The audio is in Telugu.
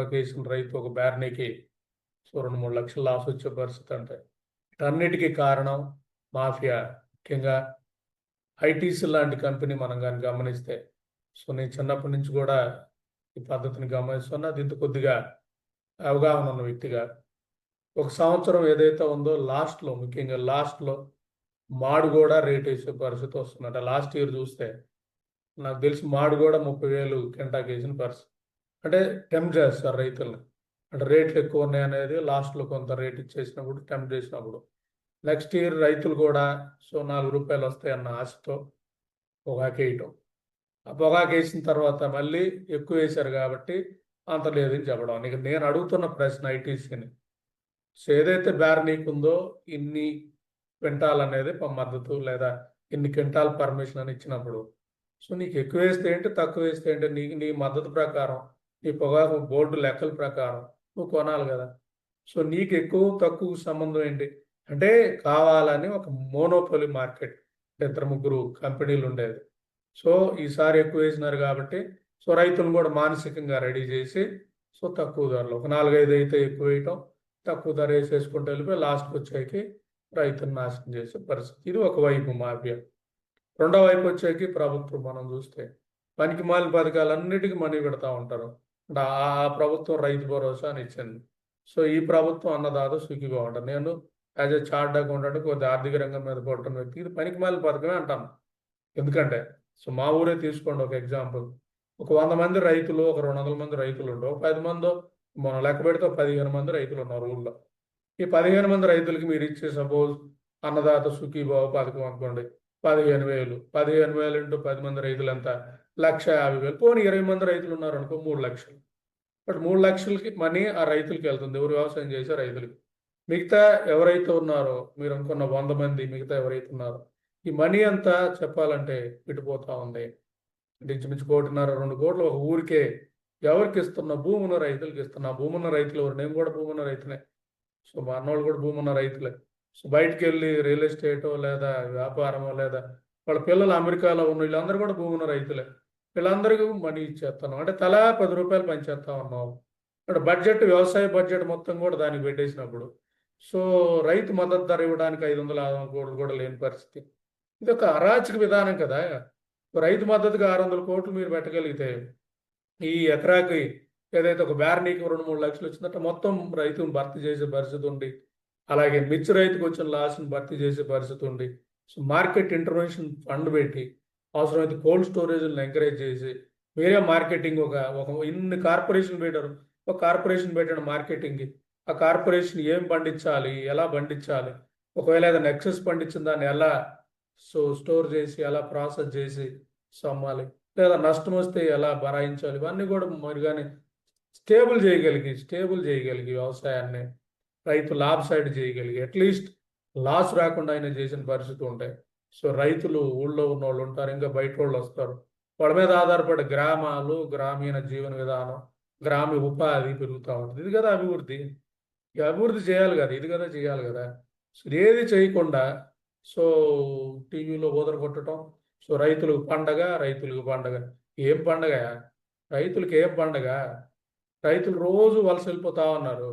పొగాకు వేసిన రైతు ఒక బ్యారనీకి సో రెండు మూడు లక్షలు లాస్ వచ్చే పరిస్థితి అంటే అన్నిటికీ కారణం మాఫియా. ముఖ్యంగా ఐటీసీ లాంటి కంపెనీ మనం కానీ గమనిస్తే సో నేను చిన్నప్పటి నుంచి కూడా ఈ పద్ధతిని గమనిస్తున్నా. దీంతో కొద్దిగా అవగాహన ఉన్న వ్యక్తిగా. ఒక సంవత్సరం ఏదైతే ఉందో లాస్ట్లో ముఖ్యంగా లాస్ట్లో మాడు కూడా రేట్ వేసే పరిస్థితి వస్తుంది. అంటే లాస్ట్ ఇయర్ చూస్తే నాకు తెలిసి మాడు కూడా ముప్పై వేలు కింటాకి వేసిన పరిస్థితి. అంటే టెంప్ట్ చేస్తారు రైతుల్ని. అంటే రేట్లు ఎక్కువ ఉన్నాయి అనేది లాస్ట్లో కొంత రేట్ ఇచ్చేసినప్పుడు టెంప్ చేసినప్పుడు. నెక్స్ట్ ఇయర్ రైతులు కూడా సో నాలుగు రూపాయలు వస్తాయన్న ఆశతో పొగాకు వేయటం. ఆ పొగాకు వేసిన తర్వాత మళ్ళీ ఎక్కువ వేశారు కాబట్టి అంత లేదని చెప్పడం. ఇక నేను అడుగుతున్న ప్రశ్న ఐటీసీని. సో ఏదైతే బేర్ నీకుందో ఇన్ని క్వింటాల్ అనేది మద్దతు లేదా ఇన్ని క్వింటాల్ పర్మిషన్ అని ఇచ్చినప్పుడు. సో నీకు ఎక్కువ వేస్తే ఏంటి తక్కువ వేస్తే ఏంటి నీ నీ మద్దతు ప్రకారం ఈ పొగాకు బోర్డు లెక్కల ప్రకారం నువ్వు కొనాలి కదా. సో నీకు ఎక్కువ తక్కువ సంబంధం ఏంటి? అంటే కావాలని ఒక మోనోపొలి మార్కెట్. ఇద్దరు ముగ్గురు కంపెనీలు ఉండేది సో ఈసారి ఎక్కువ వేసినారు కాబట్టి సో రైతులను కూడా మానసికంగా రెడీ చేసి సో తక్కువ ధరలు. ఒక నాలుగైదు అయితే ఎక్కువ వేయటం తక్కువ ధర వేసేసుకుంటూ వెళ్ళిపోయి లాస్ట్కి వచ్చేకి రైతును నాశనం చేసే పరిస్థితి. ఇది ఒక వైపు మాఫియా రెండో వైపు వచ్చేకి ప్రభుత్వం మనం చూస్తే పనికి మాలిన పథకాలన్నిటికీ మనీ పెడతా ఉంటారు. అంటే ఆ ఆ ప్రభుత్వం రైతు భరోసా అని ఇచ్చింది. సో ఈ ప్రభుత్వం అన్నదాత సుఖీగా ఉంటారు నేను యాజ్ ఎ చార్ట్ అకౌంటెంట్ కొద్ది ఆర్థిక రంగం మీద పడుతున్న వ్యక్తి ఇది పనికి మాలిన పథకమే అంటాను. ఎందుకంటే సో మా ఊరే తీసుకోండి ఒక ఎగ్జాంపుల్. ఒక వంద మంది రైతులు ఒక రెండు వందల మంది రైతులు ఉండవు ఒక పది మంది మనం లెక్క పెడితే పదిహేను మంది రైతులు ఉన్నారు ఊళ్ళో. ఈ పదిహేను మంది రైతులకి మీరు ఇచ్చే సపోజ్ అన్నదాత సుఖీభావ పథకం అనుకోండి పదిహేను వేలు. పదిహేను వేలు ఇంటూ పది మంది రైతులు ఎంత? లక్ష యాభై వేలు. పోనీ ఇరవై మంది రైతులు ఉన్నారు అనుకో మూడు లక్షలు. బట్ మూడు లక్షలకి మనీ ఆ రైతులకి వెళ్తుంది. ఎవరు వ్యవసాయం చేసే రైతులకి. మిగతా ఎవరైతే ఉన్నారో మీరు అనుకున్న వంద మంది మిగతా ఎవరైతే ఉన్నారో ఈ మనీ అంతా చెప్పాలంటే ఇటుపోతా ఉంది. అంటే ఇంచుమించు కోటిన్నర రెండు కోట్లు ఒక ఊరికే ఎవరికి ఇస్తున్న భూమి ఉన్న రైతులకి ఇస్తున్న. భూమున్న భూమి ఉన్న రైతులు ఎవరు? నేను కూడా భూమి ఉన్న రైతులే సో మా అన్నోళ్ళు కూడా భూమి ఉన్న రైతులే. సో బయటికి వెళ్ళి రియల్ ఎస్టేటో లేదా వ్యాపారమో లేదా వాళ్ళ పిల్లలు అమెరికాలో ఉన్న వీళ్ళందరూ కూడా భూమి ఉన్న రైతులే. వీళ్ళందరికీ మనీ ఇచ్చేస్తాను. అంటే తలా పది రూపాయలు పనిచేస్తా ఉన్నాం అంటే బడ్జెట్ వ్యవసాయ బడ్జెట్ మొత్తం కూడా దానికి పెట్టేసినప్పుడు. సో రైతు మద్దతు ధర ఇవ్వడానికి ఐదు వందల ఆరు వందల కోట్లు కూడా లేని పరిస్థితి. ఇది ఒక అరాచక విధానం కదా. రైతు మద్దతుగా ఆరు వందల కోట్లు మీరు పెట్టగలిగితే ఈ ఎకరాకి ఏదైతే ఒక బ్యారనీకి రెండు మూడు లక్షలు వచ్చిందంటే మొత్తం రైతును భర్తీ చేసే పరిస్థితి ఉంది. అలాగే మిర్చి రైతుకు వచ్చిన లాస్ని భర్తీ చేసే పరిస్థితి ఉంది. సో మార్కెట్ ఇంటర్వెన్షన్ ఫండ్ పెట్టి అవసరమైతే కోల్డ్ స్టోరేజ్లను ఎంకరేజ్ చేసి వేరే మార్కెటింగ్ ఒక ఒక ఇన్ని కార్పొరేషన్ పెట్టారు. ఒక కార్పొరేషన్ పెట్టిన మార్కెటింగ్ ఆ కార్పొరేషన్ ఏం పండించాలి ఎలా పండించాలి ఒకవేళ ఏదైనా ఎక్సెస్ పండించిన దాన్ని ఎలా సో స్టోర్ చేసి ఎలా ప్రాసెస్ చేసి సో అమ్మాలి లేదా నష్టం వస్తే ఎలా భరాయించాలి ఇవన్నీ కూడా మరి కానీ స్టేబుల్ చేయగలిగి స్టేబుల్ చేయగలిగి వ్యవసాయాన్ని రైతు లాభ సైడ్ చేయగలిగి అట్లీస్ట్ లాస్ రాకుండా ఆయన చేసిన పరిస్థితి ఉంటాయి. సో రైతులు ఊళ్ళో ఉన్న వాళ్ళు ఉంటారు ఇంకా బయట వాళ్ళు వస్తారు. వాళ్ళ మీద ఆధారపడే గ్రామాలు గ్రామీణ జీవన విధానం గ్రామీణ ఉపాధి పెరుగుతూ ఉంటుంది. ఇది కదా అభివృద్ధి. ఈ అభివృద్ధి చేయాలి కదా ఇది కదా చేయాలి కదా. సో ఏది చేయకుండా సో టీవీలో ఊదర కొట్టడం సో రైతులకు పండగ రైతులకు పండగ. ఏం పండగ రైతులకు ఏం పండగ? రైతులు రోజు వలస వెళ్ళిపోతా ఉన్నారు.